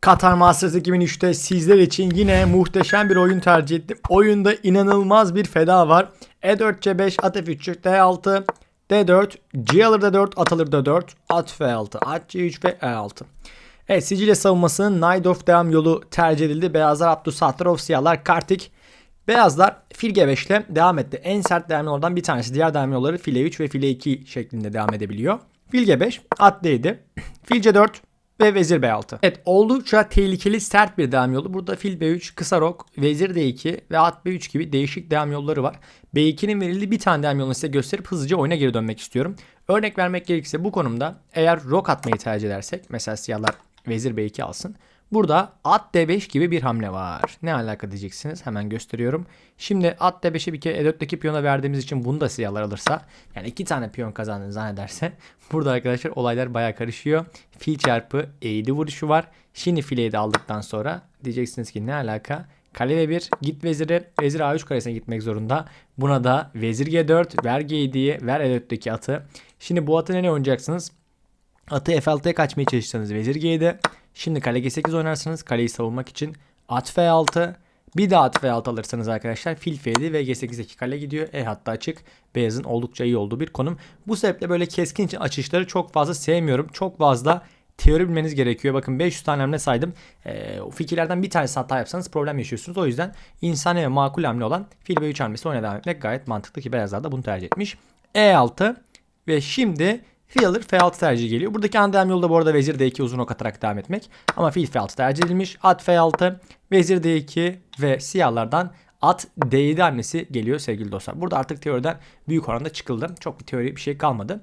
Katar Masters 2003'te sizler için yine muhteşem bir oyun tercih ettim. Oyunda inanılmaz bir feda var. E E4 C5 at F3 D6 D4 G alır D4 at alır D4 at F6 at C3 ve E6. Evet Sicilya savunmasının Knight of devam yolu tercih edildi. Beyazlar Abdusattarov, siyahlar Kartik. Beyazlar fil G5 ile devam etti. En sert devam yollardan bir tanesi. Diğer devam yolları file 3 ve file 2 şeklinde devam edebiliyor. Fil G5, at D7, fil C4 ve vezir B6. Evet oldukça tehlikeli sert bir devam yolu. Burada fil B3, kısa rok, vezir D2 ve at B3 gibi değişik devam yolları var. B2'nin verildiği bir tane devam yolunu size gösterip hızlıca oyuna geri dönmek istiyorum. Örnek vermek gerekirse bu konumda eğer rok atmayı tercih edersek mesela siyahlar vezir B2 alsın. Burada at D5 gibi bir hamle var. Ne alaka diyeceksiniz. Hemen gösteriyorum. Şimdi at D5'i bir kere E4'teki piyona verdiğimiz için bunu da siyahlar alırsa yani iki tane piyon kazandığını zannederse burada arkadaşlar olaylar baya karışıyor. Fil çarpı E7 vuruşu var. Şimdi fileyi de aldıktan sonra diyeceksiniz ki ne alaka? Kale ve 1 git veziri vezir A3 karesine gitmek zorunda. Buna da vezir G4 ver G7'yi ver E4'teki atı. Şimdi bu atı ne oynayacaksınız? Atı F6'ya kaçmaya çalışsanız vezir G7. Şimdi kale G8 oynarsınız kaleyi savunmak için. At F6. Bir daha at F6 alırsanız arkadaşlar fil F7 ve G8'deki kale gidiyor. E hatta açık. Beyazın oldukça iyi olduğu bir konum. Bu sebeple böyle keskin için açışları çok fazla sevmiyorum. Çok fazla teori bilmeniz gerekiyor. Bakın 500 tane hamle saydım. E, o fikirlerden bir tanesi hata yapsanız problem yaşıyorsunuz. O yüzden insani ve makul hamle olan fil B3 hamlesi oynaya devam etmek gayet mantıklı ki beyazlar da bunu tercih etmiş. E6 ve şimdi Fil alır F6 tercihi geliyor. Buradaki andem yolu da bu arada vezir D2 uzun ok atarak devam etmek. Ama fil F6 tercih edilmiş. At F6, vezir D2 ve siyahlardan at D7 hamlesi geliyor sevgili dostlar. Burada artık teoriden büyük oranda çıkıldı. Çok bir teori bir şey kalmadı.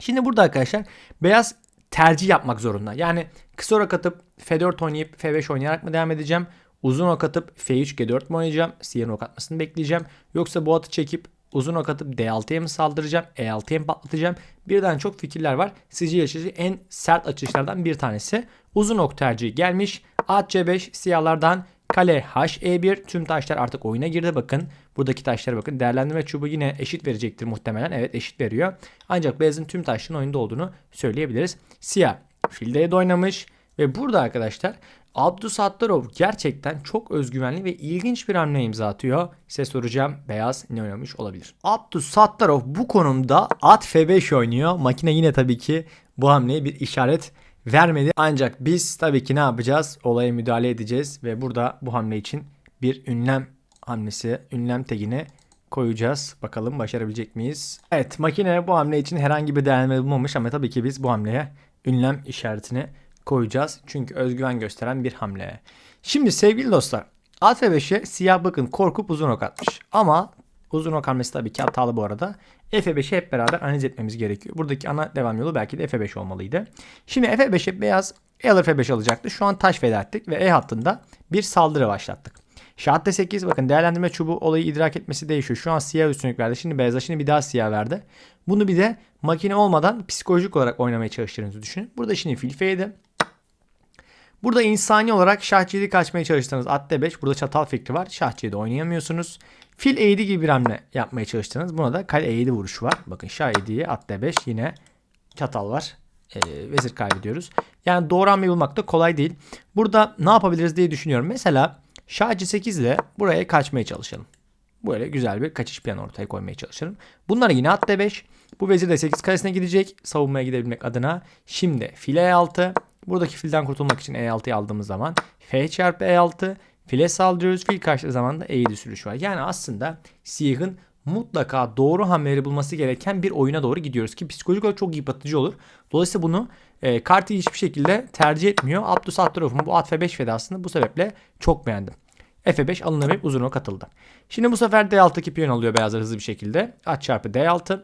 Şimdi burada arkadaşlar beyaz tercih yapmak zorunda. Yani kısa ok atıp F4 oynayıp F5 oynayarak mı devam edeceğim? Uzun ok atıp F3 G4 mi oynayacağım? Siyahın ok atmasını bekleyeceğim. Yoksa bu atı çekip uzun ok atıp D6'ya mı saldıracağım? E6'ya mı patlatacağım? Birden çok fikirler var. Sicilya açışı en sert açışlardan bir tanesi. Uzun ok tercihi gelmiş. At C5 siyahlardan kale HE1 tüm taşlar artık oyuna girdi bakın. Buradaki taşlara bakın. Değerlendirme çubuğu yine eşit verecektir muhtemelen. Evet eşit veriyor. Ancak beyazın tüm taşların oyunda olduğunu söyleyebiliriz. Siyah filde de oynamış. Ve burada arkadaşlar Abdusattarov gerçekten çok özgüvenli ve ilginç bir hamle imza atıyor. Size soracağım beyaz ne oynamış olabilir? Abdusattarov bu konumda at F5 oynuyor. Makine yine tabii ki bu hamleye bir işaret vermedi. Ancak biz tabii ki ne yapacağız? Olaya müdahale edeceğiz ve burada bu hamle için bir ünlem hamlesi, ünlem tegini koyacağız. Bakalım başarabilecek miyiz? Evet makine bu hamle için herhangi bir değerlendirme bulmamış ama tabii ki biz bu hamleye ünlem işaretini koyacağız. Çünkü özgüven gösteren bir hamle. Şimdi sevgili dostlar at F5'e siyah bakın korkup uzun ok atmış. Ama uzun ok hamlesi tabii ki hatalı bu arada. F5'i hep beraber analiz etmemiz gerekiyor. Buradaki ana devam yolu belki de F5 olmalıydı. Şimdi F5'e beyaz E alır F5 alacaktı. Şu an taş feda ettik ve E hattında bir saldırı başlattık. Şah D8 bakın değerlendirme çubuğu olayı idrak etmesi değişiyor. Şu an siyah üstünlük verdi. Şimdi beyaza şimdi bir daha siyah verdi. Bunu bir de makine olmadan psikolojik olarak oynamaya çalıştığınızı düşünün. Burada şimdi fil F7. Burada insani olarak şah C7 kaçmaya çalıştınız. At D5 burada çatal fikri var. Şah C7 oynayamıyorsunuz. Fil E7 gibi bir hamle yapmaya çalıştınız. Buna da kale E7 vuruşu var. Bakın şah E7'ye at D5 yine çatal var. E, vezir kaybediyoruz. Yani doğru hamle bulmak da kolay değil. Burada ne yapabiliriz diye düşünüyorum. Mesela şah C8 ile buraya kaçmaya çalışalım. Böyle güzel bir kaçış planı ortaya koymaya çalışalım. Bunları yine at D5. Bu vezir D8 karesine gidecek. Savunmaya gidebilmek adına. Şimdi file E6. Buradaki filden kurtulmak için E6'yı aldığımız zaman F çarpı E6 file saldırıyoruz. Fil karşıladığı zaman da E7 sürüş var. Yani aslında siyahın mutlaka doğru hamleleri bulması gereken bir oyuna doğru gidiyoruz ki psikolojik olarak çok yıpratıcı olur. Dolayısıyla bunu e, Karti hiçbir şekilde tercih etmiyor. Abdus Attırov'un bu at F5 fedasını bu sebeple çok beğendim. F5 alınamayıp uzun ok atıldı. Şimdi bu sefer D6'daki piyon alıyor beyazlar hızlı bir şekilde. At çarpı D6.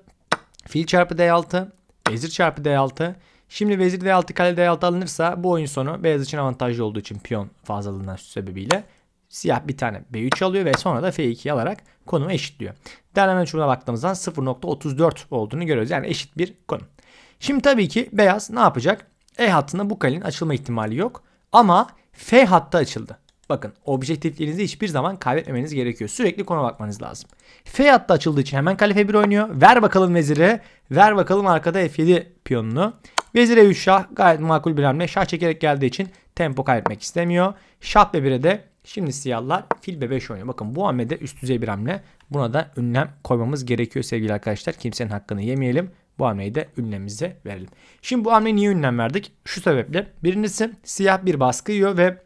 Fil çarpı D6. Vezir çarpı D6. Şimdi vezir D6 kale D6 alınırsa bu oyun sonu beyaz için avantajlı olduğu için piyon fazlalığından sebebiyle siyah bir tane B3 alıyor ve sonra da F2'yi alarak konumu eşitliyor. Değerlendirme çubuğuna baktığımızda 0.34 olduğunu görüyoruz. Yani eşit bir konum. Şimdi tabii ki beyaz ne yapacak? E hattında bu kalenin açılma ihtimali yok. Ama F hattı açıldı. Bakın objektiflerinizi hiçbir zaman kaybetmemeniz gerekiyor. Sürekli kona bakmanız lazım. F hattı açıldığı için hemen kale F1 oynuyor. Ver bakalım veziri. Ver bakalım arkada F7 piyonunu. Vezir E3 şah gayet makul bir hamle. Şah çekerek geldiği için Tempo kaybetmek istemiyor. Şah B1'e de şimdi siyahlar fil B5 oynuyor. Bakın bu hamlede üst düzey bir hamle. Buna da ünlem koymamız gerekiyor sevgili arkadaşlar. Kimsenin hakkını yemeyelim. Bu hamleyi de ünlemimize verelim. Şimdi bu hamleye niye ünlem verdik? Şu sebeple. Birincisi siyah bir baskı yiyor ve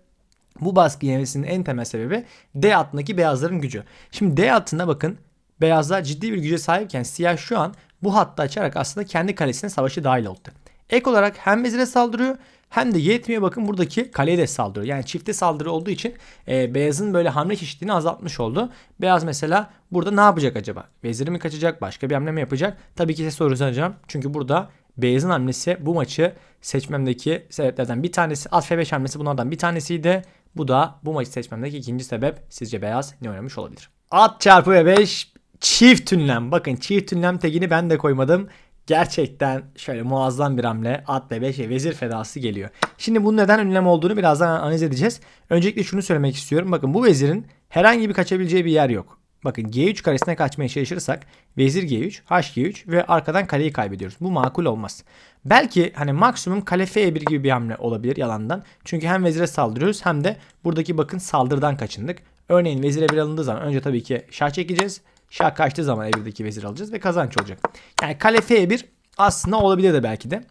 bu baskı yemesinin en temel sebebi D hattındaki beyazların gücü. Şimdi D hattında bakın beyazlar ciddi bir güce sahipken siyah şu an bu hattı açarak aslında kendi kalesine savaşı dahil oldu. Ek olarak hem vezire saldırıyor hem de yetmiyor bakın buradaki kaleye de saldırıyor. Yani çifte saldırı olduğu için e, beyazın böyle hamle çeşitliliğini azaltmış oldu. Beyaz mesela burada ne yapacak acaba? Veziri mi kaçacak? Başka bir hamle mi yapacak? Tabii ki size soracağım. Çünkü burada beyazın hamlesi bu maçı seçmemdeki sebeplerden bir tanesi. At F5 hamlesi bunlardan bir tanesiydi. Bu da bu maçı seçmemdeki ikinci sebep. Sizce beyaz ne oynamış olabilir? At çarpı V5 çift ünlem. Bakın çift ünlem tegini ben de koymadım. Gerçekten şöyle muazzam bir hamle. At B5 ve vezir fedası geliyor. Şimdi bunun neden ünlem olduğunu birazdan analiz edeceğiz. Öncelikle şunu söylemek istiyorum. Bakın bu vezirin herhangi bir kaçabileceği bir yer yok. Bakın G3 karesine kaçmaya çalışırsak vezir G3, HG3 ve arkadan kaleyi kaybediyoruz. Bu makul olmaz. Belki hani maksimum kale F1 gibi bir hamle olabilir yalandan. Çünkü hem vezire saldırıyoruz hem de buradaki bakın saldırıdan kaçındık. Örneğin vezire bir alındığı zaman önce tabii ki şah çekeceğiz. Şah kaçtığı zaman E1'deki vezir alacağız ve kazanç olacak. Yani kale F1 aslında olabilir de belki de.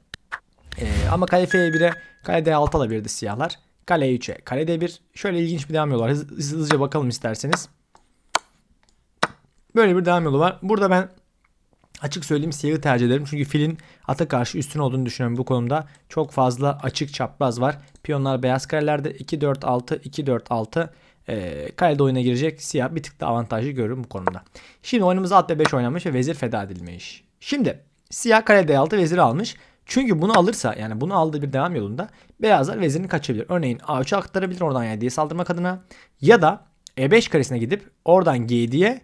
Ee, ama kale F1'e kale D6 alabilirdi siyahlar. Kale E3'e kale D1. Şöyle ilginç bir devam yolu var. Hız, hızlıca bakalım isterseniz. Böyle bir devam yolu var. Burada ben açık söyleyeyim siyahı tercih ederim. Çünkü filin ata karşı üstün olduğunu düşünüyorum bu konumda. Çok fazla açık çapraz var. Piyonlar beyaz karelerde 2-4-6, 2-4-6 e, kalede oyuna girecek siyah bir tık da avantajlı görürüm bu konuda. Şimdi oyunumuz at b5 oynanmış ve vezir feda edilmiş. Şimdi siyah kale d6 vezir almış. Çünkü bunu alırsa yani bunu aldığı bir devam yolunda beyazlar vezirini kaçabilir. Örneğin a3'e aktarabilir oradan yani diye saldırmak adına ya da e5 karesine gidip oradan g7'ye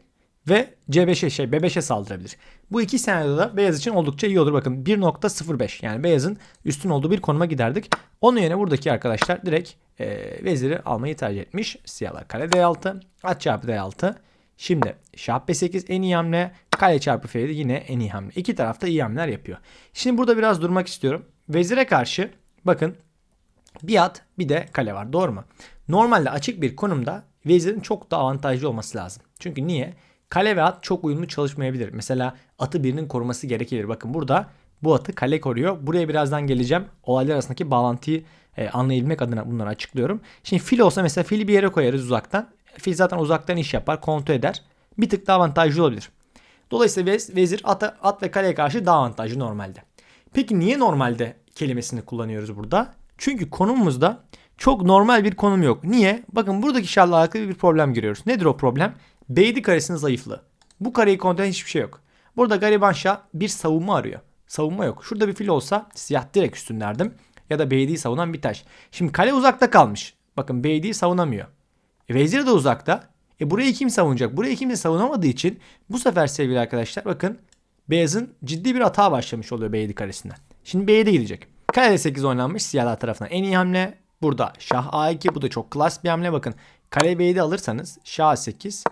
ve C5'e şey B5'e saldırabilir. Bu iki senaryoda beyaz için oldukça iyi olur. Bakın 1.05 yani beyazın üstün olduğu bir konuma giderdik. Onun yerine buradaki arkadaşlar direkt e, veziri almayı tercih etmiş. Siyahlar kale D6, at çarpı D6. Şimdi şah B8 en iyi hamle. Kale çarpı F7 yine en iyi hamle. İki tarafta iyi hamleler yapıyor. Şimdi burada biraz durmak istiyorum. Vezire karşı bakın bir at bir de kale var doğru mu? Normalde açık bir konumda vezirin çok daha avantajlı olması lazım. Çünkü niye? Kale ve at çok uyumlu çalışmayabilir. Mesela atı birinin koruması gerekebilir. Bakın burada bu atı kale koruyor. Buraya birazdan geleceğim. Olaylar arasındaki bağlantıyı e, anlayabilmek adına bunları açıklıyorum. Şimdi fil olsa mesela fili bir yere koyarız uzaktan. Fil zaten uzaktan iş yapar, kontrol eder. Bir tık daha avantajlı olabilir. Dolayısıyla vezir at, at ve kaleye karşı daha avantajlı normalde. Peki niye normalde kelimesini kullanıyoruz burada? Çünkü konumumuzda çok normal bir konum yok. Niye? Bakın buradaki şartla alakalı bir problem görüyoruz. Nedir o problem? Beydi karesinin zayıflığı. Bu kareyi kontrol hiçbir şey yok. Burada gariban şah bir savunma arıyor. Savunma yok. Şurada bir fil olsa siyah direkt üstün derdim. Ya da Beydi'yi savunan bir taş. Şimdi kale uzakta kalmış. Bakın Beydi'yi savunamıyor. E, vezir de uzakta. E burayı kim savunacak? Burayı kimse savunamadığı için bu sefer sevgili arkadaşlar bakın beyazın ciddi bir hata başlamış oluyor Beydi karesinden. Şimdi Beydi gidecek. Kale 8 oynanmış siyahlar tarafından. En iyi hamle burada şah A2 bu da çok klas bir hamle bakın. Kale B'yi alırsanız şah 8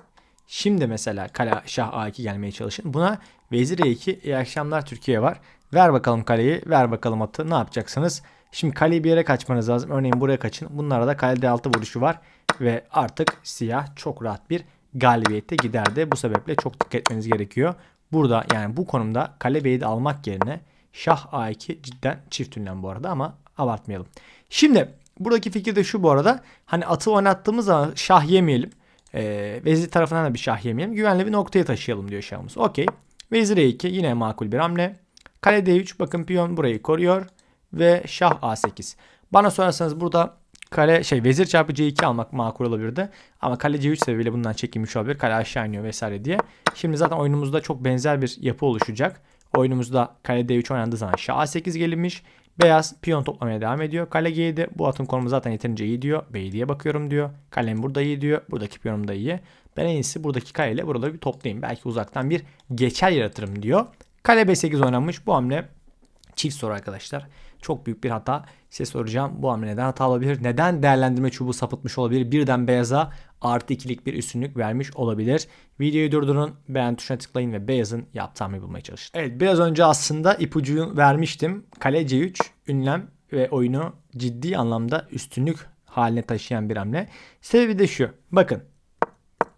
Şimdi mesela kale şah A2 gelmeye çalışın. Buna vezir E2 iyi akşamlar Türkiye var. Ver bakalım kaleyi ver bakalım atı ne yapacaksınız? Şimdi kaleyi bir yere kaçmanız lazım. Örneğin buraya kaçın. Bunlara da kale D6 vuruşu var. Ve artık siyah çok rahat bir galibiyette giderdi. Bu sebeple çok dikkat etmeniz gerekiyor. Burada yani bu konumda kale B'yi de almak yerine şah A2 cidden çift ünlem bu arada ama abartmayalım. Şimdi buradaki fikir de şu bu arada. Hani atı oynattığımız zaman şah yemeyelim. E, vezir tarafından da bir şah yemeyelim. Güvenli bir noktaya taşıyalım diyor şahımız. Okey. Vezir E2 yine makul bir hamle. Kale D3 bakın piyon burayı koruyor. Ve şah A8. Bana sorarsanız burada kale şey vezir çarpı C2 almak makul olabilirdi. Ama kale C3 sebebiyle bundan çekilmiş olabilir. Kale aşağı iniyor vesaire diye. Şimdi zaten oyunumuzda çok benzer bir yapı oluşacak. Oyunumuzda kale D3 oynandığı zaman şah A8 gelinmiş. Beyaz piyon toplamaya devam ediyor. Kale G7. Bu atın konumu zaten yeterince iyi diyor. B7'ye bakıyorum diyor. Kalem burada iyi diyor. Buradaki piyonum da iyi. Ben en iyisi buradaki kaleyle buraları bir toplayayım. Belki uzaktan bir geçer yaratırım diyor. Kale B8 oynanmış. Bu hamle çift soru arkadaşlar. Çok büyük bir hata. Size soracağım bu hamle neden hata olabilir? Neden değerlendirme çubuğu sapıtmış olabilir? Birden beyaza artı ikilik bir üstünlük vermiş olabilir. Videoyu durdurun, beğen tuşuna tıklayın ve beyazın yaptığı hamleyi bulmaya çalışın. Evet biraz önce aslında ipucuyu vermiştim. Kale C3, ünlem ve oyunu ciddi anlamda üstünlük haline taşıyan bir hamle. Sebebi de şu. Bakın.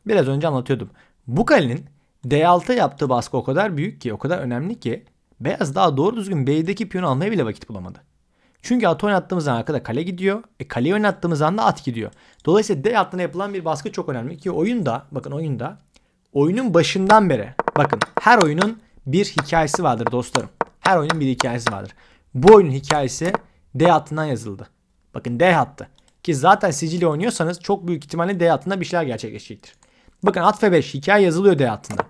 Biraz önce anlatıyordum. Bu kalenin D6 yaptığı baskı o kadar büyük ki, o kadar önemli ki Beyaz daha doğru düzgün B'deki piyonu almaya bile vakit bulamadı. Çünkü at oynattığımız zaman arkada kale gidiyor. E kaleyi oynattığımız anda at gidiyor. Dolayısıyla D hattına yapılan bir baskı çok önemli ki oyunda bakın oyunda oyunun başından beri bakın her oyunun bir hikayesi vardır dostlarım. Her oyunun bir hikayesi vardır. Bu oyunun hikayesi D hattından yazıldı. Bakın D hattı. Ki zaten Sicilya oynuyorsanız çok büyük ihtimalle D hattında bir şeyler gerçekleşecektir. Bakın at F5 hikaye yazılıyor D hattında.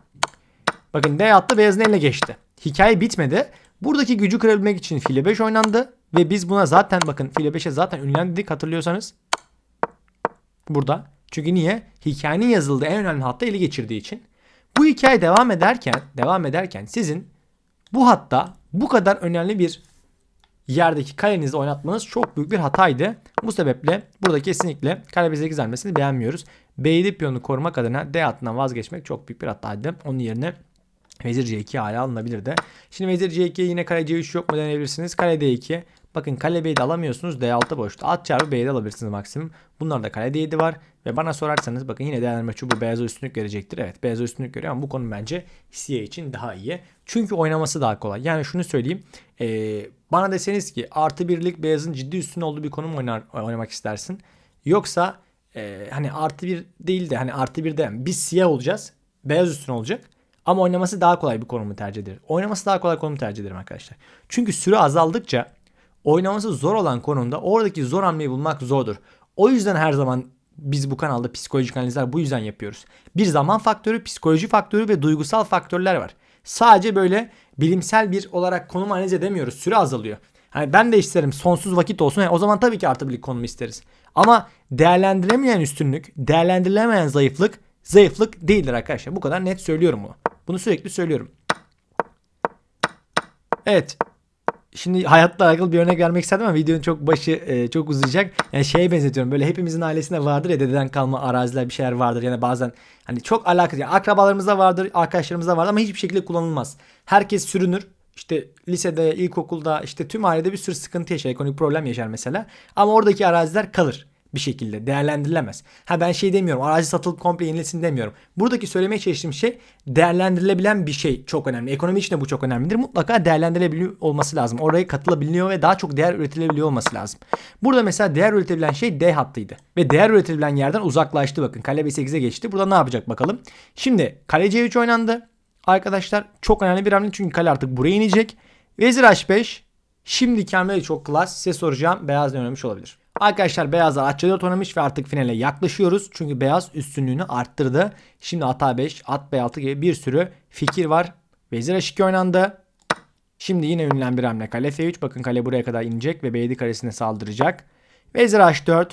Bakın D hattı beyazın eline geçti. Hikaye bitmedi. Buradaki gücü kırabilmek için file 5 oynandı. Ve biz buna zaten bakın file 5'e zaten ünlendik hatırlıyorsanız. Burada. Çünkü niye? Hikayenin yazıldığı en önemli hatta eli geçirdiği için. Bu hikaye devam ederken, devam ederken sizin bu hatta bu kadar önemli bir yerdeki kalenizi oynatmanız çok büyük bir hataydı. Bu sebeple burada kesinlikle kale B8 hamlesini beğenmiyoruz. B7 piyonu korumak adına D hattından vazgeçmek çok büyük bir hataydı. Onun yerine Vezir C2 hala alınabilirdi. Şimdi Vezir C2'ye yine kale C3 yok mu deneyebilirsiniz. Kale D2. Bakın kale B7 alamıyorsunuz. D6 boşta. At çarpı B7 alabilirsiniz maksimum. Bunlar da kale D7 var. Ve bana sorarsanız bakın yine değerlendirme çubuğu beyaza üstünlük verecektir. Evet beyaza üstünlük görüyor ama bu konu bence Siyah için daha iyi. Çünkü oynaması daha kolay. Yani şunu söyleyeyim. Ee, bana deseniz ki artı birlik beyazın ciddi üstün olduğu bir konum oynar, oynamak istersin. Yoksa e, hani artı bir değil de hani artı bir de biz siyah olacağız. Beyaz üstün olacak. Ama oynaması daha kolay bir konumu tercih ederim. Oynaması daha kolay konumu tercih ederim arkadaşlar. Çünkü süre azaldıkça oynaması zor olan konumda oradaki zor hamleyi bulmak zordur. O yüzden her zaman biz bu kanalda psikolojik analizler bu yüzden yapıyoruz. Bir zaman faktörü, psikoloji faktörü ve duygusal faktörler var. Sadece böyle bilimsel bir olarak konum analiz edemiyoruz. Süre azalıyor. Hani ben de isterim sonsuz vakit olsun. Yani o zaman tabii ki artı birlik konumu isteriz. Ama değerlendiremeyen üstünlük, değerlendirilemeyen zayıflık zayıflık değildir arkadaşlar. Bu kadar net söylüyorum bunu. Bunu sürekli söylüyorum. Evet. Şimdi hayatla alakalı bir örnek vermek istedim ama videonun çok başı e, çok uzayacak. Yani şeye benzetiyorum. Böyle hepimizin ailesinde vardır ya dededen kalma araziler bir şeyler vardır. Yani bazen hani çok alakası. Yani akrabalarımızda vardır, arkadaşlarımızda vardır ama hiçbir şekilde kullanılmaz. Herkes sürünür. İşte lisede, ilkokulda işte tüm ailede bir sürü sıkıntı yaşar, ekonomik problem yaşar mesela. Ama oradaki araziler kalır bir şekilde değerlendirilemez. Ha ben şey demiyorum arazi satılıp komple yenilesin demiyorum. Buradaki söylemeye çalıştığım şey değerlendirilebilen bir şey çok önemli. Ekonomi için de bu çok önemlidir. Mutlaka değerlendirilebiliyor olması lazım. Oraya katılabiliyor ve daha çok değer üretilebiliyor olması lazım. Burada mesela değer üretebilen şey D hattıydı. Ve değer üretilebilen yerden uzaklaştı bakın. Kale B8'e geçti. Burada ne yapacak bakalım. Şimdi kale C3 oynandı. Arkadaşlar çok önemli bir hamle çünkü kale artık buraya inecek. Vezir H5. Şimdiki hamle çok klas. Size soracağım. Beyaz ne olabilir? Arkadaşlar beyazlar at C4 oynamış ve artık finale yaklaşıyoruz. Çünkü beyaz üstünlüğünü arttırdı. Şimdi at A5, at B6 gibi bir sürü fikir var. Vezir H2 oynandı. Şimdi yine ünlem bir hamle kale F3. Bakın kale buraya kadar inecek ve B7 karesine saldıracak. Vezir H4.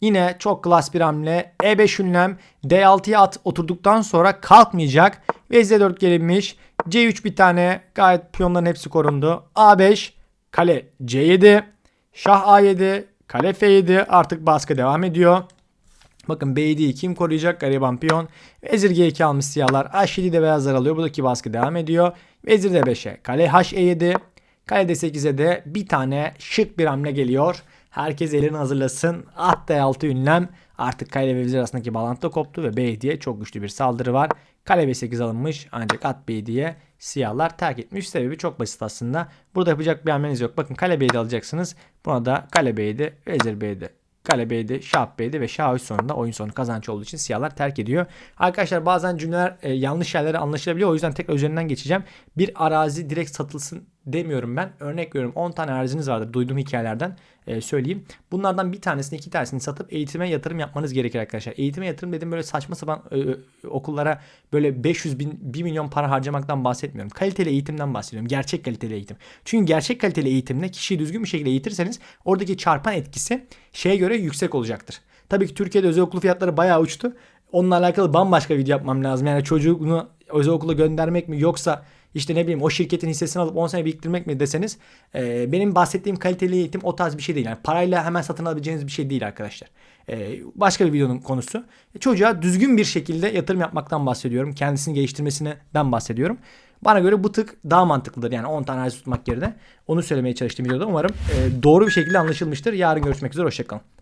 Yine çok klas bir hamle. E5 ünlem. D6'ya at oturduktan sonra kalkmayacak. Vezir 4 gelinmiş. C3 bir tane. Gayet piyonların hepsi korundu. A5. Kale C7. Şah A7. Kale F7 artık baskı devam ediyor. Bakın B7'yi kim koruyacak? Gariban piyon. Vezir G2 almış siyahlar. H7 de beyazlar alıyor. Buradaki baskı devam ediyor. Vezir D5'e. Kale H7. Kale D8'e de bir tane şık bir hamle geliyor. Herkes elini hazırlasın. At D6 ünlem. Artık kale ve vezir arasındaki bağlantı koptu ve B7'ye çok güçlü bir saldırı var. Kale B8 alınmış ancak at B7'ye siyahlar terk etmiş. Sebebi çok basit aslında. Burada yapacak bir hamleniz yok. Bakın kale B7 alacaksınız. Buna da kale B7, vezir B7 Kale B7, şah B7 ve şah 3 sonunda oyun sonu kazanç olduğu için siyahlar terk ediyor. Arkadaşlar bazen cümleler e, yanlış yerlere anlaşılabiliyor. O yüzden tekrar üzerinden geçeceğim. Bir arazi direkt satılsın demiyorum ben. Örnek veriyorum 10 tane araziniz vardır duyduğum hikayelerden e, söyleyeyim. Bunlardan bir tanesini iki tanesini satıp eğitime yatırım yapmanız gerekir arkadaşlar. Eğitime yatırım dedim böyle saçma sapan e, e, okullara böyle 500 bin 1 milyon para harcamaktan bahsetmiyorum. Kaliteli eğitimden bahsediyorum. Gerçek kaliteli eğitim. Çünkü gerçek kaliteli eğitimle kişiyi düzgün bir şekilde eğitirseniz oradaki çarpan etkisi şeye göre yüksek olacaktır. Tabii ki Türkiye'de özel okul fiyatları bayağı uçtu. Onunla alakalı bambaşka video yapmam lazım. Yani çocuğunu özel okula göndermek mi yoksa işte ne bileyim o şirketin hissesini alıp 10 sene biriktirmek mi deseniz e, benim bahsettiğim kaliteli eğitim o tarz bir şey değil. Yani parayla hemen satın alabileceğiniz bir şey değil arkadaşlar. E, başka bir videonun konusu. E, çocuğa düzgün bir şekilde yatırım yapmaktan bahsediyorum. Kendisini geliştirmesinden bahsediyorum. Bana göre bu tık daha mantıklıdır. Yani 10 tane aziz tutmak yerine. Onu söylemeye çalıştım videoda. Umarım e, doğru bir şekilde anlaşılmıştır. Yarın görüşmek üzere. Hoşçakalın.